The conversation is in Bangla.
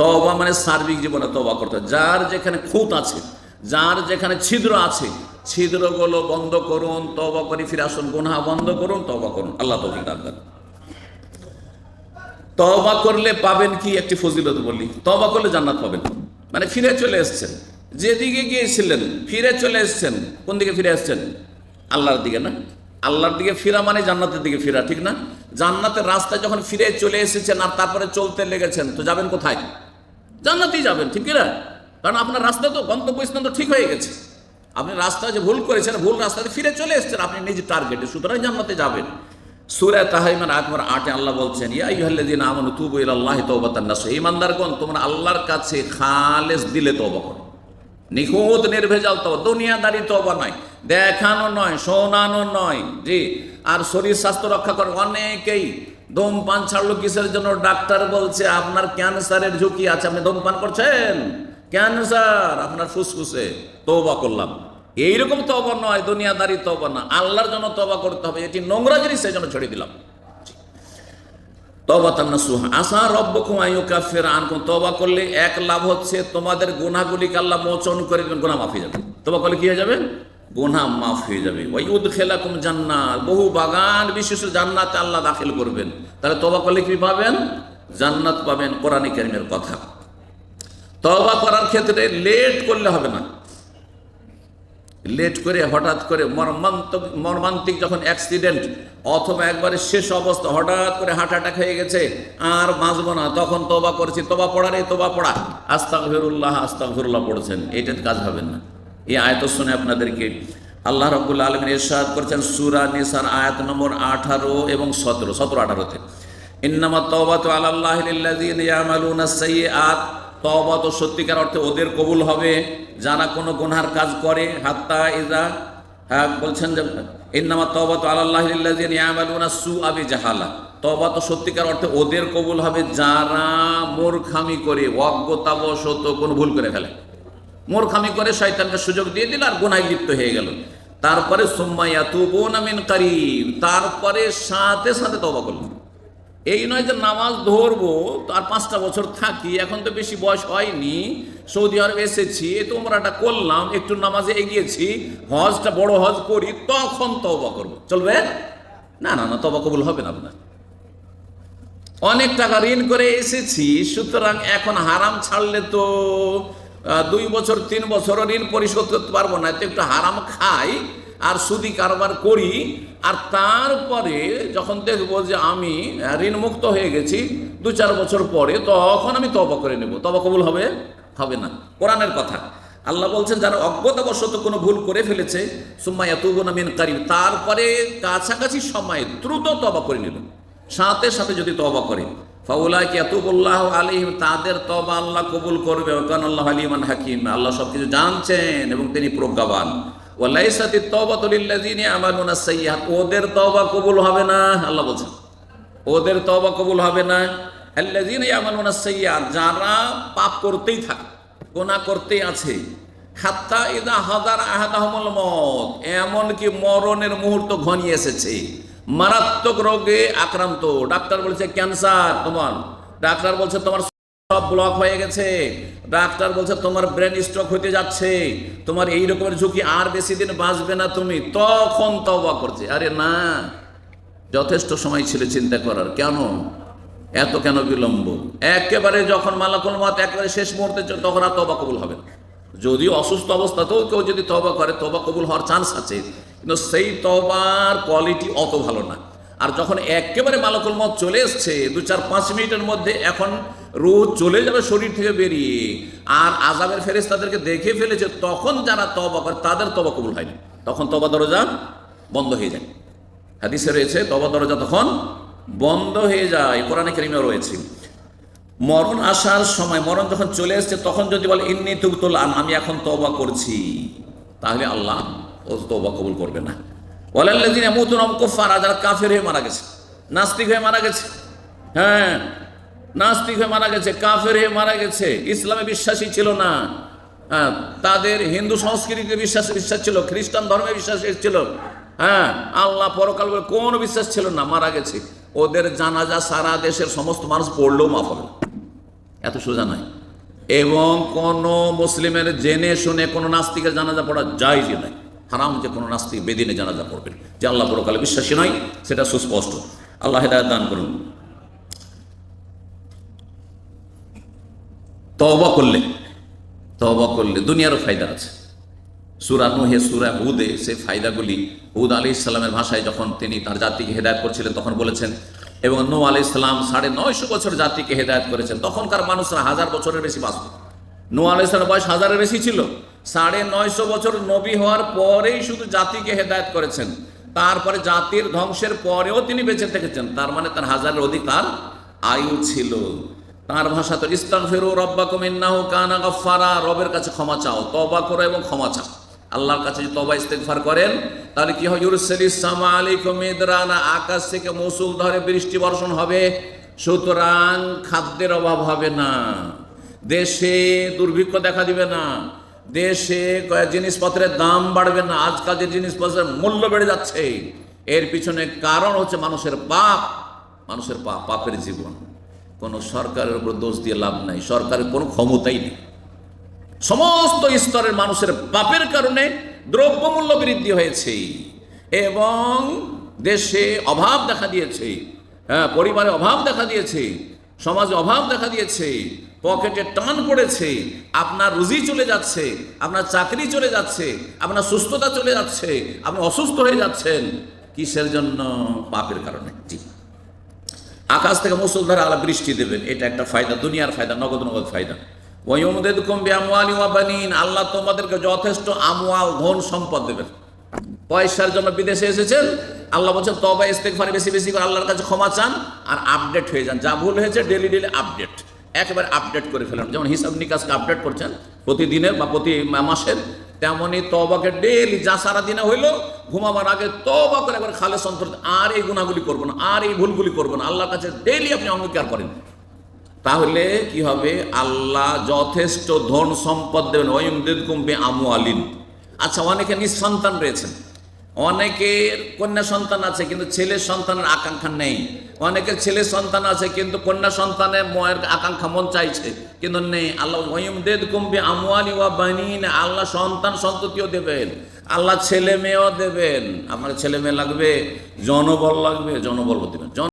তবা মানে সার্বিক জীবনে তবা করতে যার যেখানে খুঁত আছে, যার যেখানে ছিদ্র আছে, ছিদ্রগুলো বন্ধ করুন তবা করে ফিরে আসুন। গুনাহ বন্ধ করুন তবা করুন। আল্লাহ তৌফিক দান তবা করলে পাবেন কি? একটি ফজিলত বলি। তবা করলে জান্নাত পাবেন। মানে ফিরে চলে এসছেন। যেদিকে গিয়েছিলেন, ফিরে চলে এসছেন। কোন দিকে ফিরে এসছেন? আল্লাহর দিকে না? আল্লাহর দিকে ফিরা মানে জান্নাতের দিকে ফিরা, ঠিক না? জান্নাতের রাস্তায় যখন ফিরে চলে এসেছেন আর তারপরে চলতে লেগেছেন, তো যাবেন কোথায়? জান্নাতেই যাবেন, ঠিক না কারণ আপনার রাস্তা তো, গন্তব্যস্থান তো ঠিক হয়ে গেছে। আপনি রাস্তা যে ভুল করেছেন, ভুল রাস্তাতে ফিরে চলে এসেছেন, আপনি নিজের টার্গেটে সুতরাং জান্নাতে যাবেন। সুরা তাহাইমান আকবর আটে আল্লাহ বলছেন, ইয়া ইহাল্লাযিনা আমানু তুবু ইলাল্লাহি তাওবাতান নাসুহা ঈমানদারগণ তোমরা আল্লাহর কাছে খালেস দিলে তওবা করো। নিখুঁত, নির্ভেজাল তবা দুনিয়াদারি তবা নয়, দেখানো নয়, শোনানো নয়। জি, আর শরীর স্বাস্থ্য রক্ষা করে অনেকেই ধূমপান ছাড়লো কিসের জন্য? ডাক্তার বলছে, আপনার ক্যান্সারের ঝুঁকি আছে, আপনি ধূমপান করছেন? ক্যান্সার, আপনার ফুসফুসে, তওবা করলাম। এইরকম তবা নয়, দুনিয়াদারি তবা না, আল্লাহর জন্য তবা করতে হবে। এটি নোংরা জিনিস সেই জন্য ছেড়ে দিলাম। তবা সুহা তবা করলে এক লাভ হচ্ছে, তোমাদের গুনাহগুলিকে আল্লাহ মোচন করে দেবেন, গুনাহ মাফ যাবে। তবা করলে কি হয়ে যাবে? গুনাহ মাফ হয়ে যাবে। ওই উদখেলাকুম জান্নাত। বহু বাগান বিশেষ জান্নাতে আল্লাহ দাখিল করবেন। তাহলে তবা করলে কি পাবেন? জান্নাত পাবেন কোরআন কারিমের কথা। তবা করার ক্ষেত্রে লেট করলে হবে না। লেট করে হঠাৎ করে মর্মান্তক, মর্মান্তিক যখন অ্যাক্সিডেন্ট অথবা একবারে শেষ অবস্থা হঠাৎ করে হার্ট অ্যাটাক হয়ে গেছে, আর বাঁচবো না। তখন তোবা করেছি। তোবা পড়ার এই তোবা পড়া। আস্তাক ফিরুল্লাহ আস্তাক ফিরুল্লাহ পড়ছেন। এইটাতে কাজ হবেন না। এই আয়ত শুনে আপনাদেরকে আল্লাহ রব্বুল আলমিন ইরশাদ করেছেন সুরা নিসার আয়াত নম্বর আঠারো এবং সতেরো সতেরো আঠারোতে। ইন্নামা ইয়ামালুনা সাইয়্যাত। তওবা তো সত্যিকার অর্থে ওদের কবুল হবে, যারা কোনো গুনহার কাজ করে, হাত্তা ইজা হ্যাঁ বলছেন যে ইন্নামা তওবা তো আল্লাহ ইয়ামালুনা সুআ বিজাহালা। তওবা তো সত্যিকার অর্থে ওদের কবুল হবে যারা মূর্খামি করে, অজ্ঞতাবশত কোনো ভুল করে ফেলে। মূর্খামি করে শয়তানকে সুযোগ দিয়ে দিল আর গুনায় লিপ্ত হয়ে গেল। তারপরে সুম্মাইয়া তুবুন আমিন কারিব। তারপরে সাথে সাথে তওবা করল। এই নয় যে নামাজ ধরবো আর পাঁচটা বছর থাকি, এখন তো বেশি বয়স হয়নি, সৌদি আরব এসেছি তো তোমরাটা করলাম, একটু নামাজে এগিয়েছি, হজটা বড় হজ করি, তখন তবা করব। চলবে? না না না তবা কবুল হবে না আপনার। অনেক টাকা ঋণ করে এসেছি, সুতরাং এখন হারাম ছাড়লে তো দুই বছর, তিন বছর ঋণ পরিশোধ করতে পারব না। তো একটু হারাম খাই আর সুদি কারবার করি। আর তারপরে যখন দেখব যে আমি ঋণ মুক্ত হয়ে গেছি দু চার বছর পরে, তখন আমি তবা করে নেব। তবা কবুল হবে? হবে না। কোরআনের কথা। আল্লাহ বলছেন, যারা অজ্ঞতাবশত কোনো ভুল করে ফেলেছে সুম্মাইয়া তুবুনা মিন কারিম তারপরে কাছাকাছি সময়ে দ্রুত তবা করে নিল। সাথে সাথে যদি তবা করে আলিম তাদের তবা আল্লাহ কবুল করবে। আল্লাহ আলিমান হাকিম। আল্লাহ সব কিছু জানছেন এবং তিনি প্রজ্ঞাবান। ওদের তবা কবুল হবে না, আল্লাহ বলছেন। ওদের তবা কবুল হবে না। যারা পাপ করতেই থাকে গোনা করতেই আছে। হাত্তা ইদা হাজার মত এমনকি মরণের মুহূর্ত ঘনিয়ে এসেছে। মারাত্মক রোগে আক্রান্ত। ডাক্তার বলছে, ক্যান্সার তোমার ডাক্তার বলছে, তোমার সব ব্লক হয়ে গেছে। ডাক্তার বলছে, তোমার ব্রেন স্ট্রোক হতে যাচ্ছে। তোমার এই রকমের ঝুঁকি আর বেশি দিন বাঁচবে না তুমি। তখন তবা করছে। আরে না, যথেষ্ট সময় ছিল চিন্তা করার। কেন? এত কেন বিলম্ব? একেবারে যখন মালাকুল মত একেবারে শেষ মুহূর্তে তখন আর তবা কবুল হবে না। যদি অসুস্থ অবস্থাতেও কেউ যদি তবা করে তবা কবুল হওয়ার চান্স আছে, কিন্তু সেই তবার কোয়ালিটি অত ভালো না। আর যখন একেবারে মালাকুল মত চলে এসছে, দু চার পাঁচ মিনিটের মধ্যে এখন রোজ চলে যাবে শরীর থেকে বেরিয়ে, আর আজাবের ফেরেস তাদেরকে দেখে ফেলেছে, তখন যারা তবা করে, তাদের তবা কবুল হয়নি। তখন তবা দরজা বন্ধ হয়ে যায়। হাদিসে রয়েছে তবা দরজা তখন বন্ধ হয়ে যায়। কোরআনে কেরিমে রয়েছে। মরণ আসার সময়, মরণ যখন চলে এসছে, তখন যদি বলে, ইন্নি তুবতুল আন আমি এখন তবা করছি। তাহলে আল্লাহ ও তবা কবুল করবে না। ওয়ালাল্লাযিনা ইয়ামুতুনা কুফার যারা কাফের হয়ে মারা গেছে, নাস্তিক হয়ে মারা গেছে হ্যাঁ নাস্তিক হয়ে মারা গেছে, কাফের হয়ে মারা গেছে, ইসলামে বিশ্বাসী ছিল না হ্যাঁ তাদের হিন্দু সংস্কৃতিতে বিশ্বাস বিশ্বাস ছিল, খ্রিস্টান ধর্মে বিশ্বাস ছিল হ্যাঁ আল্লাহ পরকাল বলে কোনো বিশ্বাস ছিল না, মারা গেছে। ওদের জানাজা সারা দেশের সমস্ত মানুষ পড়লেও মাফ হবে না। এত সোজা নয়। এবং কোন মুসলিমের জেনে শুনে কোনো নাস্তিকের জানাজা পড়া যায় যে নয়। হারাম যে কোনো নাস্তিক বেদিনে জানাজা পড়বেন যে আল্লাহ পরকালে বিশ্বাসী নয়, সেটা সুস্পষ্ট। আল্লাহ হেদায়ত দান করুন। তওবা করলে তওবা করলে দুনিয়ারও ফায়দা আছে। সুরা নুহে, সুরা হুদে, সে ফায়দাগুলি হুদ আলী ইসলামের ভাষায় যখন তিনি তার জাতিকে হেদায়ত করছিলেন, তখন বলেছেন এবং নৌ আলি ইসলাম সাড়ে নয়শো বছর জাতিকে হেদায়ত করেছেন। তখনকার মানুষরা হাজার বছরের বেশি বাঁচত। নৌ আলি ইসলামের বয়স হাজারের বেশি ছিল। সাড়ে নয়শো বছর নবী হওয়ার পরেই শুধু জাতিকে হেদায়ত করেছেন। তারপরে জাতির ধ্বংসের পরেও তিনি বেঁচে থেকেছেন। তার মানে তার হাজারের অধিক তার আয়ু ছিল। তার ভাষা তো ইস্তান ফেরু রব্বাকুম ইন্নাহু কানা গফফারা। রবের কাছে ক্ষমা চাও তবা করো এবং ক্ষমা চাও। আল্লাহর কাছে যদি তবা ইস্তেগফার করেন, তাহলে কি হয়? ইউরসালিস সামা আলাইকুম মিদরানা আকাশ থেকে মৌসুল ধরে বৃষ্টি বর্ষণ হবে। সুতরাং খাদ্যের অভাব হবে না। দেশে দুর্ভিক্ষ দেখা দিবে না। দেশে জিনিসপত্রের দাম বাড়বে না। আজকাল যে জিনিসপত্রের মূল্য বেড়ে যাচ্ছে, এর পিছনে কারণ হচ্ছে মানুষের পাপ। মানুষের পাপ, পাপের জীবন। কোনো সরকারের উপর দোষ দিয়ে লাভ নাই। সরকারের কোনো ক্ষমতাই নেই। সমস্ত স্তরের মানুষের পাপের কারণে দ্রব্যমূল্য বৃদ্ধি হয়েছে এবং দেশে অভাব দেখা দিয়েছে। হ্যাঁ পরিবারে অভাব দেখা দিয়েছে, সমাজে অভাব দেখা দিয়েছে, পকেটে টান পড়েছে, আপনার রুজি চলে যাচ্ছে, আপনার চাকরি চলে যাচ্ছে, আপনার সুস্থতা চলে যাচ্ছে, আপনি অসুস্থ হয়ে যাচ্ছেন। কিসের জন্য? পাপের কারণে। জি। আকাশ থেকে মুসলধারে আলা বৃষ্টি দেবেন, এটা একটা ফায়দা, দুনিয়ার ফায়দা, নগদ নগদ ফায়দা। আল্লাহ তোমাদেরকে যথেষ্ট আমওয়াল ধন সম্পদ দেবেন। পয়সার জন্য বিদেশে এসেছেন। আল্লাহ বলছেন তবা ইস্তেগফার বেশি বেশি করে আল্লাহর কাছে ক্ষমা চান আর আপডেট হয়ে যান। যা ভুল হয়েছে ডেলি ডেলি আপডেট একেবারে আপডেট করে ফেলেন। যেমন হিসাব নিকাশকে আপডেট করছেন, প্রতিদিনের বা প্রতি মাসের, তেমনি তবাকে ডেলি যা সারা দিনে হইল, ঘুমাবার আগে তবা করে একবার খালে সন্তর আর এই গুণাগুলি করব না, আর এই ভুলগুলি করব না। আল্লাহর কাছে ডেলি আপনি অঙ্গীকার করেন। তাহলে কি হবে? আল্লাহ যথেষ্ট ধন সম্পদ দেবেন। ওয়ুম কুম্বে আমু আলিন আচ্ছা অনেকে নিঃসন্তান রয়েছেন অনেকের কন্যা সন্তান আছে, কিন্তু ছেলের সন্তানের আকাঙ্ক্ষা নেই। অনেকের ছেলের সন্তান আছে, কিন্তু কন্যা সন্তানের ময়ের আকাঙ্ক্ষা মন চাইছে, কিন্তু নেই। আল্লাহ ওয়ুম দেদ কুম্বে আমুয়ালি ওয়া বানিন। আল্লাহ সন্তান সন্ততিও দেবেন। আল্লাহ ছেলে মেয়েও দেবেন। আমার ছেলে মেয়ে লাগবে, জনবল লাগবে, জনবল দেবেন